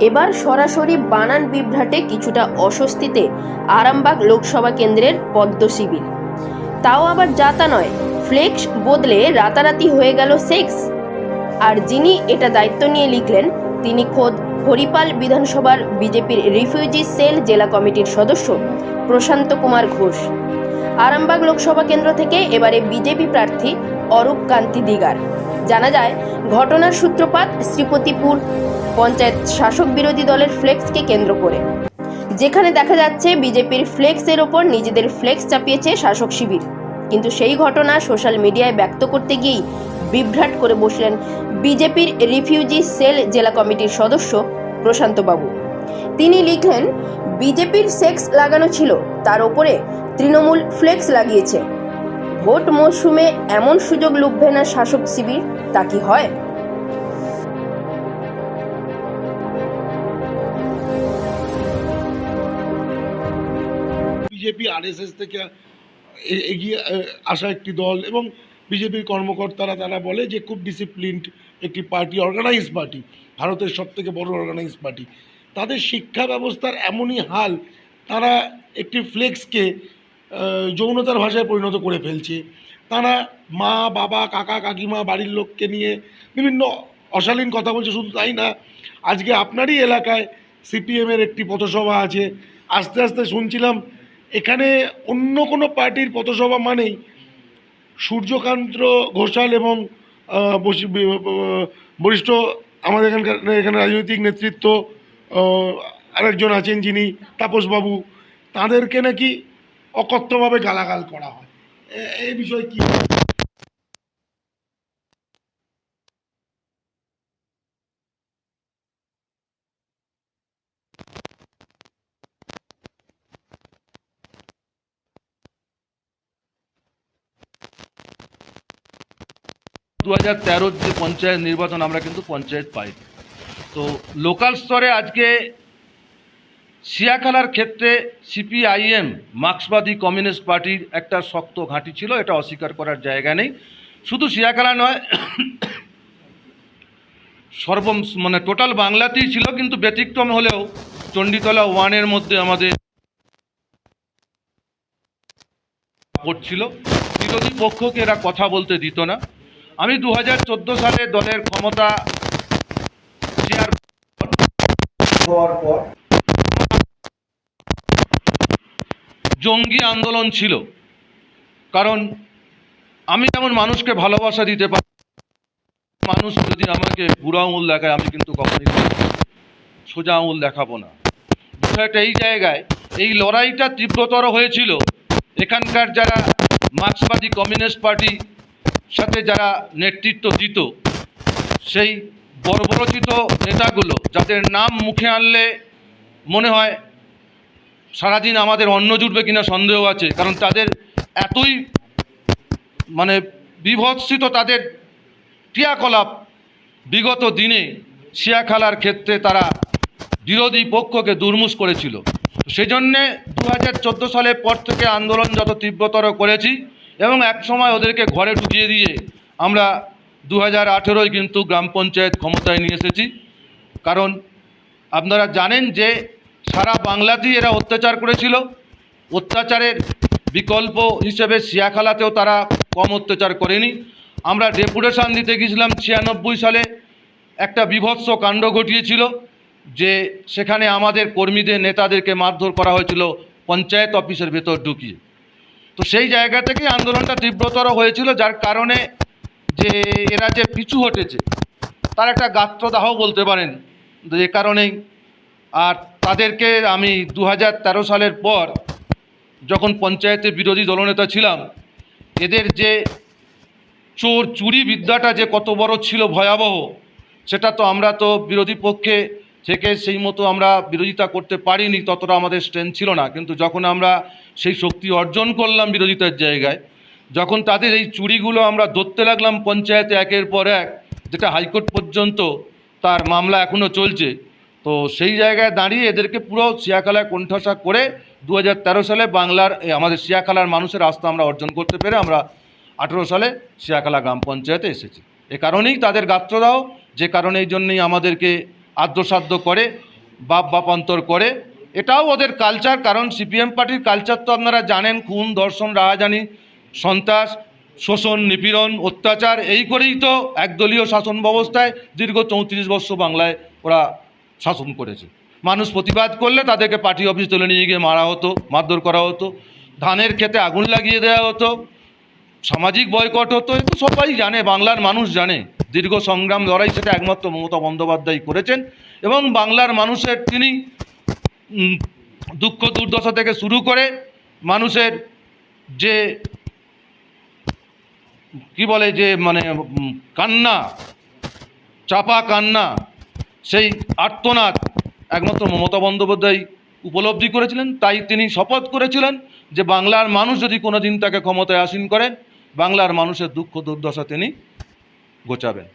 এবার সরাসরি বানান বিভ্রাটে কিছুটা অস্বস্তিতে আরামবাগ লোকসভা কেন্দ্রের পদ্ম শিবির। তাও আবার যাতা নয়, ফ্লেক্স বদলে রাতারাতি হয়ে গেল সেক্স। আর যিনি এটা দায়িত্ব নিয়ে লিখলেন, তিনি খোদ হরিপাল বিধানসভার বিজেপির রিফিউজি সেল জেলা কমিটির সদস্য প্রশান্ত কুমার ঘোষ। আরামবাগ লোকসভা কেন্দ্র থেকে এবারে বিজেপি প্রার্থী অরূপ কান্তি দিগার। জানা যায়, ঘটনার সূত্রপাত শ্রীপতিপুর পঞ্চায়েত শাসক বিরোধী দলের ফ্লেক্সকে কেন্দ্র করে। যেখানে দেখা যাচ্ছে, বিজেপির ফ্লেক্সের ওপর নিজেদের ফ্লেক্স চাপিয়েছে শাসক শিবির। কিন্তু সেই ঘটনা সোশ্যাল মিডিয়ায় ব্যক্ত করতে গিয়েই বিভ্রাট করে বসলেন বিজেপির রিফিউজি সেল জেলা কমিটির সদস্য প্রশান্ত বাবু তিনি লিখলেন, বিজেপির সেক্স লাগানো ছিল, তার ওপরে তৃণমূল ফ্লেক্স লাগিয়েছে। ভোট মরশুমে এমন সুযোগ লুভবে না শাসক শিবির, তা কি হয়? বিজেপি আরএসএস থেকে এগিয়ে আসা একটি দল এবং বিজেপির কর্মকর্তারা তারা বলে যে খুব ডিসিপ্লিনড একটি পার্টি অর্গানাইজ পার্টি ভারতের সব থেকে বড় অর্গানাইজ পার্টি তাদের শিক্ষা ব্যবস্থার এমনই হাল, তারা একটি ফ্লেক্সকে যৌনতার ভাষায় পরিণত করে ফেলছে। তারা মা, বাবা, কাকা, কাকিমা, বাড়ির লোককে নিয়ে বিভিন্ন অশালীন কথা বলছে, শুধু তাই না, আজকে আপনারই এলাকায় সিপিএমের একটি পথসভা আছে। আস্তে আস্তে শুনছিলাম, এখানে অন্য কোনো পার্টির পথসভা মানেই সূর্যকান্ত ঘোষাল এবং বরিষ্ঠ আমাদের এখানকার এখানে রাজনৈতিক নেতৃত্ব আরেকজন আছেন যিনি তাপসবাবু। তাদেরকে নাকি অকথ্যভাবে গালাগাল করা হয়। এই বিষয়ে কি? দু হাজার তেরোর যে পঞ্চায়েত নির্বাচন, আমরা কিন্তু পঞ্চায়েত পাই তো লোকাল স্তরে আজকে সিয়াখালার ক্ষেত্রে সিপিআইএম, মার্ক্সবাদী কমিউনিস্ট পার্টির একটা শক্ত ঘাঁটি ছিল, এটা অস্বীকার করার জায়গা নেই। শুধু সিয়াখালা নয় সর্ব মানে টোটাল বাংলাতেই ছিল, কিন্তু ব্যতিক্রম হলেও চণ্ডীতলা ওয়ানের মধ্যে আমাদের পড়ছিল বিরোধী পক্ষকে এরা কথা বলতে দিত না। আমি দু হাজার চোদ্দ সালে দলের ক্ষমতা হওয়ার পর জঙ্গি আন্দোলন ছিল। কারণ আমি যেমন মানুষকে ভালোবাসা দিতে পারি, মানুষ যদি আমাকে বুড়ো আঙুল দেখায়, আমি কিন্তু কখনই সোজা আঙুল দেখাবো না। বিষয়টা এই জায়গায়, এই লড়াইটা তীব্রতর হয়েছিল। এখানকার যারা মার্ক্সবাদী কমিউনিস্ট পার্টি সাথে যারা নেতৃত্ব দিত, সেই বর্বরচিত নেতাগুলো, যাদের নাম মুখে আনলে মনে হয় সারাদিন আমাদের অন্ন জুটবে কিনা সন্দেহ আছে, কারণ তাদের এতই মানে বিভৎসিত তাদের ক্রিয়াকলাপ বিগত দিনে শিয়াখালার ক্ষেত্রে তারা বিরোধী পক্ষকে দুর্মুষ করেছিল। সেই জন্যে দু হাজার চোদ্দ সালের পর থেকে আন্দোলন যত তীব্রতর করেছি এবং এক সময় ওদেরকে ঘরে ঢুকিয়ে দিয়ে আমরা দু হাজার আঠেরোয় কিন্তু গ্রাম পঞ্চায়েত ক্ষমতায় নিয়ে এসেছি। কারণ আপনারা জানেন যে সারা বাংলাতেই এরা অত্যাচার করেছিল। অত্যাচারের বিকল্প হিসেবে সিয়াখালাতেও তারা কম অত্যাচার করেনি। আমরা ডেপুটেশন দিতে গিয়েছিলাম ছিয়ানব্বই সালে। একটা বিভৎস কাণ্ড ঘটিয়েছিল যে সেখানে আমাদের কর্মীদের, নেতাদেরকে মারধর করা হয়েছিল পঞ্চায়েত অফিসের ভেতর ঢুকিয়ে। তো সেই জায়গা থেকেই আন্দোলনটা তীব্রতর হয়েছিল, যার কারণে যে এরা যে পিছু হটেছে, তার একটা গাত্রদাহ বলতে পারেন। যে কারণেই আর তাদেরকে আমি দু হাজার তেরো সালের পর যখন পঞ্চায়েতে বিরোধী দলনেতা ছিলাম, এদের যে চোর চুরি বিদ্যাটা যে কত বড় ছিল ভয়াবহ, সেটা তো আমরা তো বিরোধী পক্ষে থেকে সেই মতো আমরা বিরোধিতা করতে পারিনি, ততটা আমাদের স্ট্রেংথ ছিল না। কিন্তু যখন আমরা সেই শক্তি অর্জন করলাম বিরোধিতার জায়গায়, যখন তাদের এই চুরিগুলো আমরা ধরতে লাগলাম পঞ্চায়েতে একের পর এক, যেটা হাইকোর্ট পর্যন্ত তার মামলা এখনও চলছে তো সেই জায়গায় দাঁড়িয়ে এদেরকে পুরো শিয়াখালায় কোণঠাসা করে দু হাজার তেরো সালে বাংলার আমাদের শিয়াখালার মানুষের আস্থা আমরা অর্জন করতে পেরে আমরা আঠেরো সালে শিয়াখালা গ্রাম পঞ্চায়েতে এসেছি। এ কারণেই তাদের গাত্রদাহ, যে কারণে এই জন্যই আমাদেরকে আদ্যসাধ্য করে, বাপ বাপান্তর করে। এটাও ওদের কালচার কারণ সিপিএম পার্টির কালচার তো আপনারা জানেন, খুন, ধর্ষণ, রাহাজানি, সন্ত্রাস, শোষণ, নিপীড়ন, অত্যাচার, এই করেই তো একদলীয় শাসন ব্যবস্থায় দীর্ঘ চৌত্রিশ বৎসর বাংলায় ওরা শাসন করেছে। মানুষ প্রতিবাদ করলে তাদেরকে পার্টি অফিস তুলে নিয়ে গিয়ে মারা হতো, মারধর করা হতো, ধানের খেতে আগুন লাগিয়ে দেওয়া হতো, সামাজিক বয়কট হতো এ তো সবাই জানে, বাংলার মানুষ জানে। দীর্ঘ সংগ্রাম লড়াই সেটা একমাত্র মমতা বন্দ্যোপাধ্যায় করেছেন এবং বাংলার মানুষের তিনি দুঃখ দুর্দশা থেকে শুরু করে মানুষের যে, কি বলে যে মানে কান্না, চাপা কান্না সেই আর্তনাদ একমাত্র মমতা বন্দ্যোপাধ্যায় উপলব্ধি করেছিলেন, তাই তিনি শপথ করেছিলেন যে বাংলার মানুষ যদি কোনো দিন তাকে ক্ষমতায় আসীন করেন, বাংলার মানুষের দুঃখ দুর্দশা তিনি গোচাবেন।